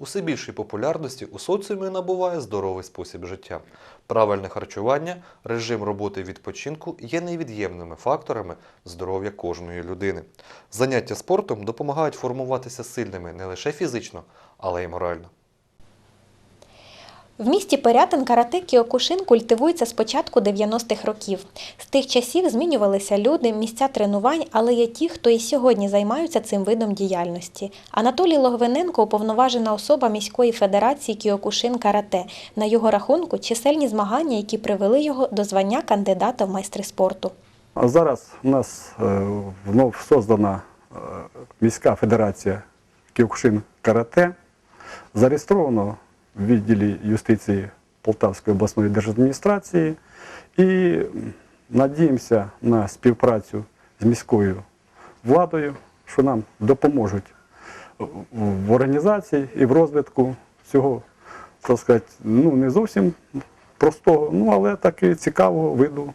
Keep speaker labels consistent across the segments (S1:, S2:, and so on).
S1: Усе більшої популярності у соціумі набуває здоровий спосіб життя. Правильне харчування, режим роботи відпочинку є невід'ємними факторами здоров'я кожної людини. Заняття спортом допомагають формуватися сильними не лише фізично, але й морально.
S2: В місті Пирятин карате Кіокушин культивується з початку 90-х років. З тих часів змінювалися люди, місця тренувань, але є ті, хто і сьогодні займаються цим видом діяльності. Анатолій Логвиненко уповноважена особа міської федерації Кіокушин карате. На його рахунку чисельні змагання, які привели його до звання кандидата в майстри спорту.
S3: А зараз у нас е, вновь создана е, міська федерація Кіокушин карате. Зареєстровано в відділі юстиції Полтавської обласної держадміністрації і надіємося на співпрацю з міською владою, що нам допоможуть в- організації і в розвитку цього, так сказати, ну не зовсім простого, ну але таки цікавого виду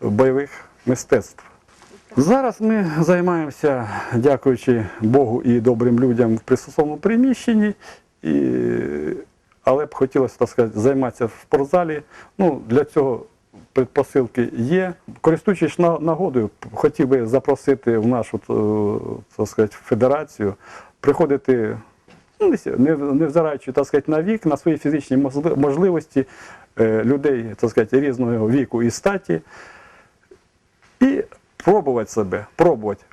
S3: бойових мистецтв. Зараз ми займаємося, дякуючи Богу і добрим людям в пристосованому приміщенні, і, б хотілося так сказати, займатися в спортзалі. Ну, для цього предпосилки є. Користуючись нагодою, хотів би запросити в нашу е, так сказати, федерацію приходити, ну, невзираючи так сказати, на вік, на свої фізичні можливості е, людей так сказати, різного віку і статі і пробувати себе, пробувати.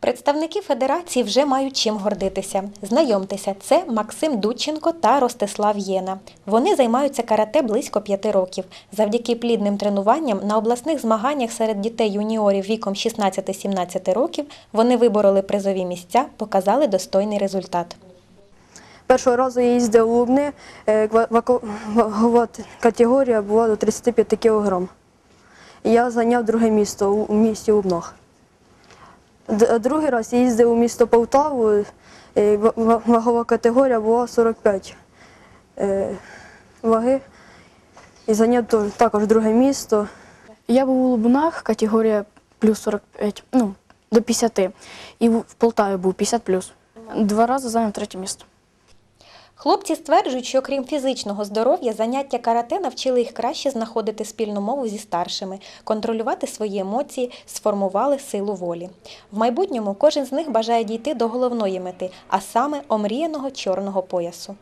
S2: Представники федерації вже мають чим гордитися. Знайомтеся, це Максим Дудченко та Ростислав Єна. Вони займаються карате близько п'яти років. Завдяки плідним тренуванням на обласних змаганнях серед дітей-юніорів віком 16-17 років вони вибороли призові місця, показали достойний результат.
S4: Першого разу я їздив у Лубни, е, категорія була до 35 кг. Я зайняв друге місто у місті Лубнах. Другий раз я їздив у місто Полтаву, ва- ва- вагова категорія була 45 е, ваги. І зайняв також друге місто.
S5: Я був у Лубунах, категорія плюс 45, ну, до 50. І в Полтаві був 50 плюс. Два рази зайняв третє місце.
S2: Хлопці стверджують, що крім фізичного здоров'я, заняття карате навчили їх краще знаходити спільну мову зі старшими, контролювати свої емоції, сформували силу волі. В майбутньому кожен з них бажає дійти до головної мети, а саме омріяного чорного поясу.